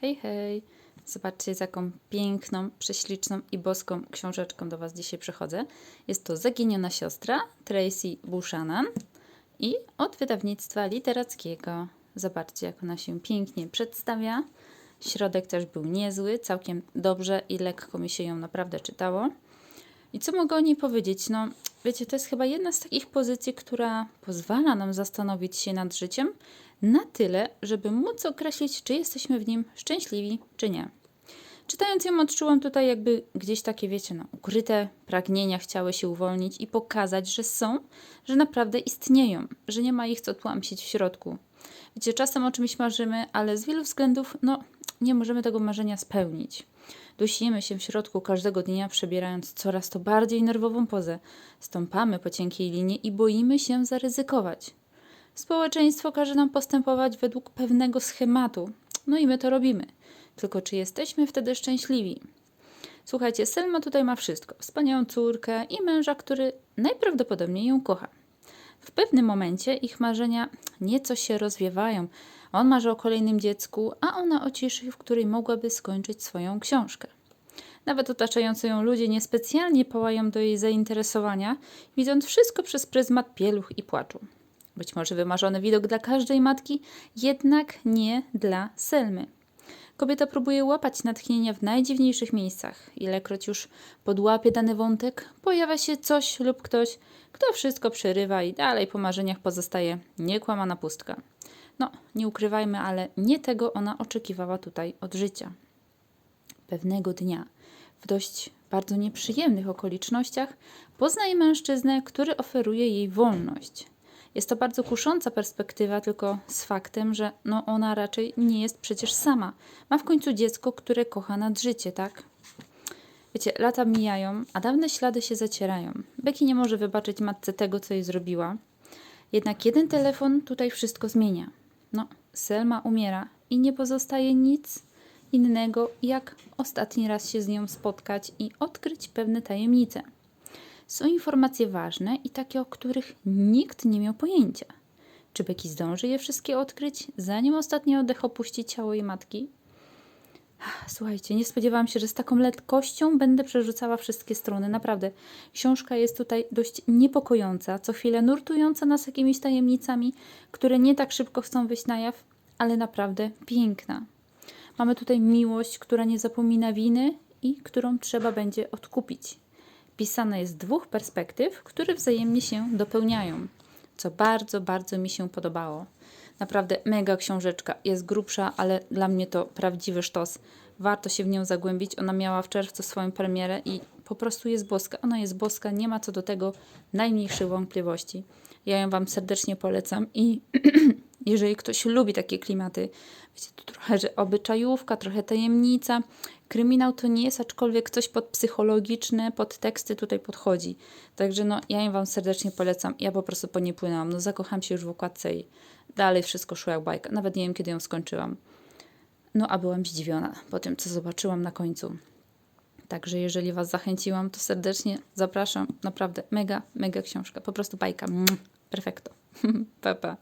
Hej, hej! Zobaczcie, z jaką piękną, prześliczną i boską książeczką do Was dzisiaj przychodzę. Jest to Zaginiona siostra Tracy Bushanan i od wydawnictwa literackiego. Zobaczcie, jak ona się pięknie przedstawia. Środek też był niezły, całkiem dobrze i lekko mi się ją naprawdę czytało. I co mogę o niej powiedzieć? No, wiecie, to jest chyba jedna z takich pozycji, która pozwala nam zastanowić się nad życiem na tyle, żeby móc określić, czy jesteśmy w nim szczęśliwi, czy nie. Czytając ją, odczułam tutaj jakby gdzieś takie, wiecie, no, ukryte pragnienia chciały się uwolnić i pokazać, że są, że naprawdę istnieją, że nie ma ich co tłamsić w środku. Wiecie, czasem o czymś marzymy, ale z wielu względów, no, nie możemy tego marzenia spełnić. Dusimy się w środku każdego dnia, przebierając coraz to bardziej nerwową pozę. Stąpamy po cienkiej linii i boimy się zaryzykować. Społeczeństwo każe nam postępować według pewnego schematu. No i my to robimy. Tylko czy jesteśmy wtedy szczęśliwi? Słuchajcie, Selma tutaj ma wszystko. Wspaniałą córkę i męża, który najprawdopodobniej ją kocha. W pewnym momencie ich marzenia nieco się rozwiewają. On marzy o kolejnym dziecku, a ona o ciszy, w której mogłaby skończyć swoją książkę. Nawet otaczający ją ludzie niespecjalnie pałają do jej zainteresowania, widząc wszystko przez pryzmat pieluch i płaczu. Być może wymarzony widok dla każdej matki, jednak nie dla Selmy. Kobieta próbuje łapać natchnienia w najdziwniejszych miejscach. Ilekroć już podłapie dany wątek, pojawia się coś lub ktoś, kto wszystko przerywa i dalej po marzeniach pozostaje niekłamana pustka. No, nie ukrywajmy, ale nie tego ona oczekiwała tutaj od życia. Pewnego dnia, w dość bardzo nieprzyjemnych okolicznościach, poznaje mężczyznę, który oferuje jej wolność. Jest to bardzo kusząca perspektywa, tylko z faktem, że no ona raczej nie jest przecież sama. Ma w końcu dziecko, które kocha nad życie, tak? Wiecie, lata mijają, a dawne ślady się zacierają. Becky nie może wybaczyć matce tego, co jej zrobiła. Jednak jeden telefon tutaj wszystko zmienia. No, Selma umiera i nie pozostaje nic innego, jak ostatni raz się z nią spotkać i odkryć pewne tajemnice. Są informacje ważne i takie, o których nikt nie miał pojęcia. Czy Becky zdąży je wszystkie odkryć, zanim ostatni oddech opuści ciało jej matki? Słuchajcie, nie spodziewałam się, że z taką lekkością będę przerzucała wszystkie strony. Naprawdę, książka jest tutaj dość niepokojąca, co chwilę nurtująca nas jakimiś tajemnicami, które nie tak szybko chcą wyjść na jaw, ale naprawdę piękna. Mamy tutaj miłość, która nie zapomina winy i którą trzeba będzie odkupić. Pisana jest z dwóch perspektyw, które wzajemnie się dopełniają, co bardzo, bardzo mi się podobało. Naprawdę mega książeczka. Jest grubsza, ale dla mnie to prawdziwy sztos. Warto się w nią zagłębić. Ona miała w czerwcu swoją premierę i po prostu jest boska. Ona jest boska, nie ma co do tego najmniejszych wątpliwości. Ja ją Wam serdecznie polecam i jeżeli ktoś lubi takie klimaty, wiecie, to trochę że obyczajówka, trochę tajemnica. Kryminał to nie jest, aczkolwiek coś pod psychologiczne, pod teksty tutaj podchodzi. Także no, ja ją Wam serdecznie polecam. Ja po prostu po niej płynęłam. No, zakochałam się już w okładce i dalej wszystko szło jak bajka. Nawet nie wiem, kiedy ją skończyłam. No, a byłam zdziwiona po tym, co zobaczyłam na końcu. Także jeżeli Was zachęciłam, to serdecznie zapraszam. Naprawdę mega, mega książka. Po prostu bajka. Perfekto. pa, pa.